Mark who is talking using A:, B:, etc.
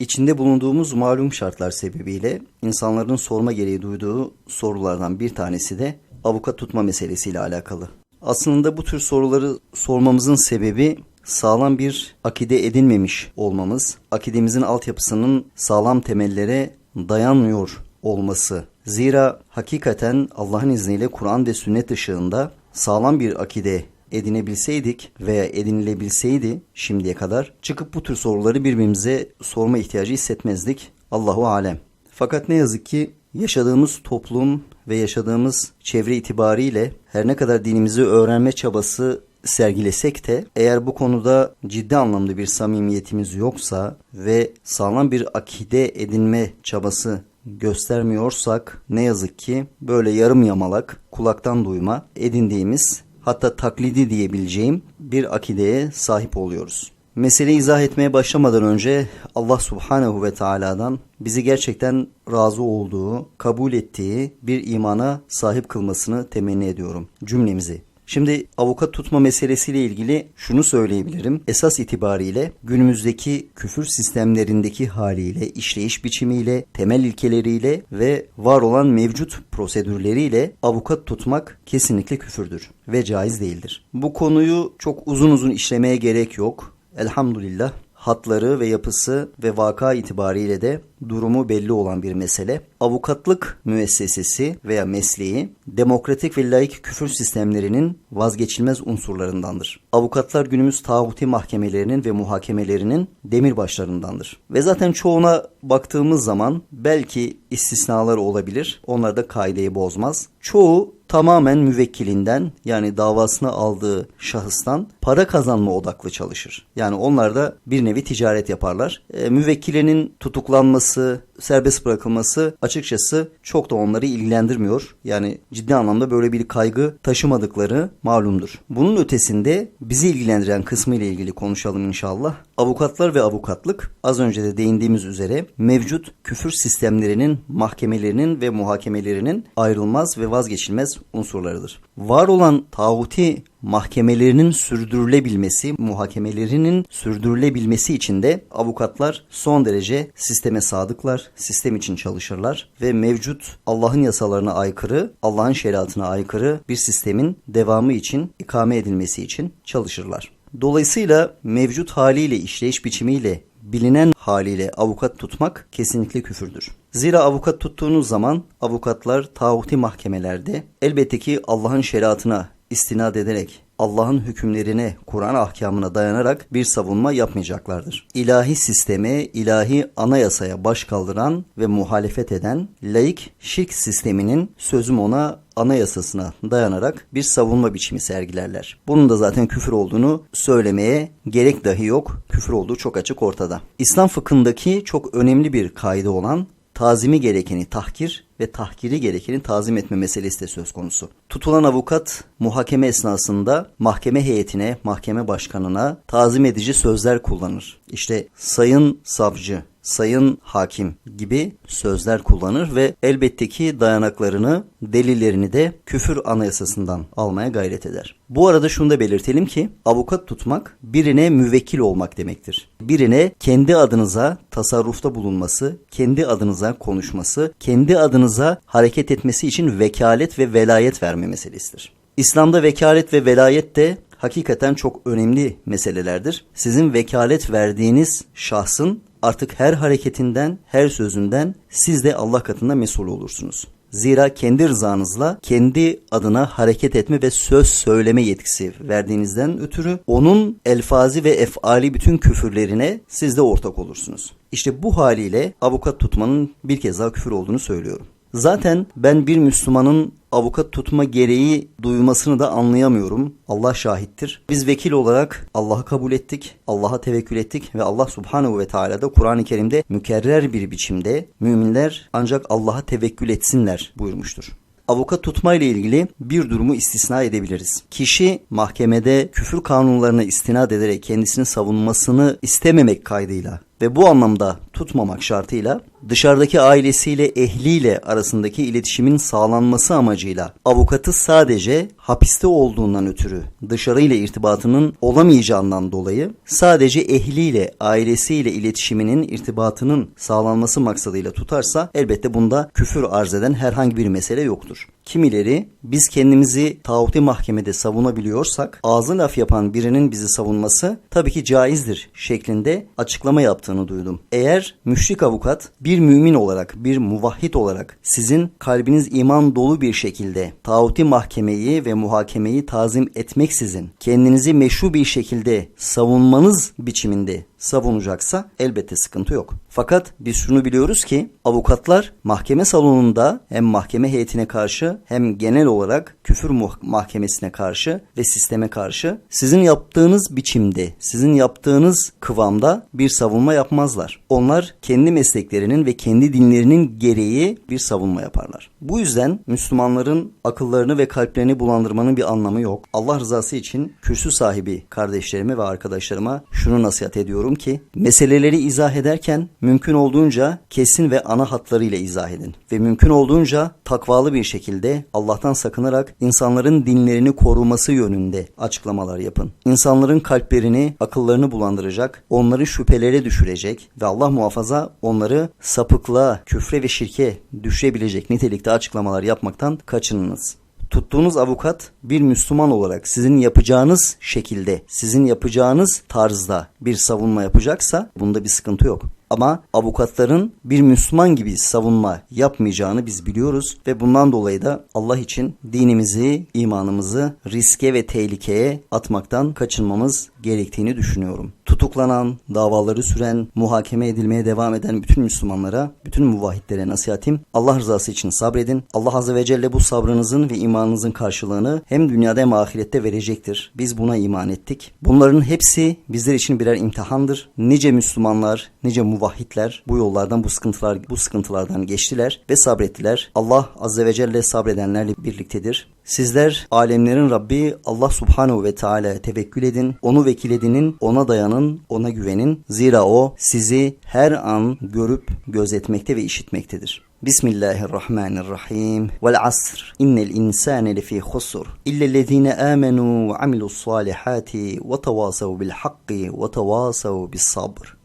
A: İçinde bulunduğumuz malum şartlar sebebiyle insanların sorma gereği duyduğu sorulardan bir tanesi de avukat tutma meselesiyle alakalı. Aslında bu tür soruları sormamızın sebebi sağlam bir akide edinmemiş olmamız, akidemizin altyapısının sağlam temellere dayanmıyor olması. Zira hakikaten Allah'ın izniyle Kur'an ve sünnet ışığında sağlam bir akide edinebilseydik veya edinilebilseydi şimdiye kadar çıkıp bu tür soruları birbirimize sorma ihtiyacı hissetmezdik. Allahu alem. Fakat ne yazık ki yaşadığımız toplum ve yaşadığımız çevre itibariyle her ne kadar dinimizi öğrenme çabası sergilesek de eğer bu konuda ciddi anlamda bir samimiyetimiz yoksa ve sağlam bir akide edinme çabası göstermiyorsak ne yazık ki böyle yarım yamalak kulaktan duyma edindiğimiz hatta taklidi diyebileceğim bir akideye sahip oluyoruz. Meseleyi izah etmeye başlamadan önce Allah Subhanahu ve Taala'dan bizi gerçekten razı olduğu, kabul ettiği bir imana sahip kılmasını temenni ediyorum cümlemizi. Şimdi avukat tutma meselesiyle ilgili şunu söyleyebilirim. Esas itibariyle günümüzdeki küfür sistemlerindeki haliyle, işleyiş biçimiyle, temel ilkeleriyle ve var olan mevcut prosedürleriyle avukat tutmak kesinlikle küfürdür ve caiz değildir. Bu konuyu çok uzun uzun işlemeye gerek yok. Elhamdülillah hatları ve yapısı ve vaka itibariyle de durumu belli olan bir mesele. Avukatlık müessesesi veya mesleği demokratik ve laik küfür sistemlerinin vazgeçilmez unsurlarındandır. Avukatlar günümüz tağuti mahkemelerinin ve muhakemelerinin demirbaşlarındandır. Ve zaten çoğuna baktığımız zaman belki istisnalar olabilir. Onlar da kaideyi bozmaz. Çoğu tamamen müvekkilinden yani davasını aldığı şahıstan para kazanma odaklı çalışır. Yani onlar da bir nevi ticaret yaparlar. E, müvekkilinin tutuklanması, serbest bırakılması açıkçası çok da onları ilgilendirmiyor. Yani ciddi anlamda böyle bir kaygı taşımadıkları malumdur. Bunun ötesinde bizi ilgilendiren kısmı ile ilgili konuşalım inşallah. Avukatlar ve avukatlık az önce de değindiğimiz üzere mevcut küfür sistemlerinin, mahkemelerinin ve muhakemelerinin ayrılmaz ve vazgeçilmez unsurlarıdır. Var olan tağuti mahkemelerinin sürdürülebilmesi, muhakemelerinin sürdürülebilmesi için de avukatlar son derece sisteme sadıklar, sistem için çalışırlar ve mevcut Allah'ın yasalarına aykırı, Allah'ın şeriatına aykırı bir sistemin devamı için, ikame edilmesi için çalışırlar. Dolayısıyla mevcut haliyle işleyiş biçimiyle bilinen haliyle avukat tutmak kesinlikle küfürdür. Zira avukat tuttuğunuz zaman avukatlar tağuti mahkemelerde elbette ki Allah'ın şeriatına istinad ederek Allah'ın hükümlerine, Kur'an ahkamına dayanarak bir savunma yapmayacaklardır. İlahi sisteme, ilahi anayasaya baş kaldıran ve muhalefet eden laik şirk sisteminin sözüm ona anayasasına dayanarak bir savunma biçimi sergilerler. Bunun da zaten küfür olduğunu söylemeye gerek dahi yok. Küfür olduğu çok açık ortada. İslam fıkhındaki çok önemli bir kaide olan tazimi gerekeni tahkir ve tahkiri gerekeni tazim etme meselesi de söz konusu. Tutulan avukat muhakeme esnasında mahkeme heyetine, mahkeme başkanına tazim edici sözler kullanır. İşte sayın savcı, sayın hakim gibi sözler kullanır ve elbette ki dayanaklarını, delillerini de küfür anayasasından almaya gayret eder. Bu arada şunu da belirtelim ki avukat tutmak birine müvekkil olmak demektir. Birine kendi adınıza tasarrufta bulunması, kendi adınıza konuşması, kendi adınıza hareket etmesi için vekalet ve velayet verme meselesidir. İslam'da vekalet ve velayet de hakikaten çok önemli meselelerdir. Sizin vekalet verdiğiniz şahsın artık her hareketinden, her sözünden siz de Allah katında mesul olursunuz. Zira kendi rızanızla kendi adına hareket etme ve söz söyleme yetkisi verdiğinizden ötürü onun elfazi ve efali bütün küfürlerine siz de ortak olursunuz. İşte bu haliyle avukat tutmanın bir kez daha küfür olduğunu söylüyorum. Zaten ben bir Müslümanın avukat tutma gereği duymasını da anlayamıyorum. Allah şahittir. Biz vekil olarak Allah'ı kabul ettik, Allah'a tevekkül ettik ve Allah Subhanahu ve Teala da Kur'an-ı Kerim'de mükerrer bir biçimde müminler ancak Allah'a tevekkül etsinler buyurmuştur avukat tutma ile ilgili bir durumu istisna edebiliriz. Kişi mahkemede küfür kanunlarına istinad ederek kendisini savunmasını istememek kaydıyla ve bu anlamda tutmamak şartıyla dışarıdaki ailesiyle ehliyle arasındaki iletişimin sağlanması amacıyla avukatı sadece hapiste olduğundan ötürü dışarıyla irtibatının olamayacağından dolayı sadece ehliyle ailesiyle iletişiminin irtibatının sağlanması maksadıyla tutarsa elbette bunda küfür arz eden herhangi bir mesele yoktur. Kimileri biz kendimizi tağuti mahkemede savunabiliyorsak ağzı laf yapan birinin bizi savunması tabii ki caizdir şeklinde açıklama yaptığını duydum. Eğer müşrik avukat bir mümin olarak bir muvahhid olarak sizin kalbiniz iman dolu bir şekilde tağuti mahkemeyi ve muhakemeyi tazim etmeksizin kendinizi meşru bir şekilde savunmanız biçiminde savunacaksa elbette sıkıntı yok. Fakat biz şunu biliyoruz ki avukatlar mahkeme salonunda hem mahkeme heyetine karşı hem genel olarak küfür mahkemesine karşı ve sisteme karşı sizin yaptığınız biçimde, sizin yaptığınız kıvamda bir savunma yapmazlar. Onlar kendi mesleklerinin ve kendi dinlerinin gereği bir savunma yaparlar. Bu yüzden Müslümanların akıllarını ve kalplerini bulandırmanın bir anlamı yok. Allah rızası için kürsü sahibi kardeşlerime ve arkadaşlarıma şunu nasihat ediyorum ki meseleleri izah ederken mümkün olduğunca kesin ve ana hatlarıyla izah edin. Ve mümkün olduğunca takvalı bir şekilde Allah'tan sakınarak insanların dinlerini koruması yönünde açıklamalar yapın. İnsanların kalplerini, akıllarını bulandıracak, onları şüphelere düşürecek ve Allah muhafaza onları sapıklığa, küfre ve şirke düşürebilecek nitelikte açıklamalar yapmaktan kaçınınız. Tuttuğunuz avukat bir Müslüman olarak sizin yapacağınız şekilde, sizin yapacağınız tarzda bir savunma yapacaksa bunda bir sıkıntı yok. Ama avukatların bir Müslüman gibi savunma yapmayacağını biz biliyoruz ve bundan dolayı da Allah için dinimizi, imanımızı riske ve tehlikeye atmaktan kaçınmamız gerektiğini düşünüyorum. Tutuklanan, davaları süren, muhakeme edilmeye devam eden bütün Müslümanlara, bütün muvahhitlere nasihatim Allah rızası için sabredin. Allah Azze ve Celle bu sabrınızın ve imanınızın karşılığını hem dünyada hem ahirette verecektir. Biz buna iman ettik. Bunların hepsi bizler için birer imtihandır. Nice Müslümanlar, nice muvahhidler bu yollardan, bu sıkıntılar, bu sıkıntılardan geçtiler ve sabrettiler. Allah Azze ve Celle sabredenlerle birliktedir. Sizler alemlerin Rabbi Allah Subhanahu ve Teala tevekkül edin. Onu vekil edinin, ona dayanın, ona güvenin. Zira o sizi her an görüp gözetmekte ve işitmektedir. Bismillahirrahmanirrahim. Vel asr. İnnel insane lefî husr. İllellezîne âmenû ve amilus salihâti ve tevâsav bil hakki ve tevâsav bis sabr.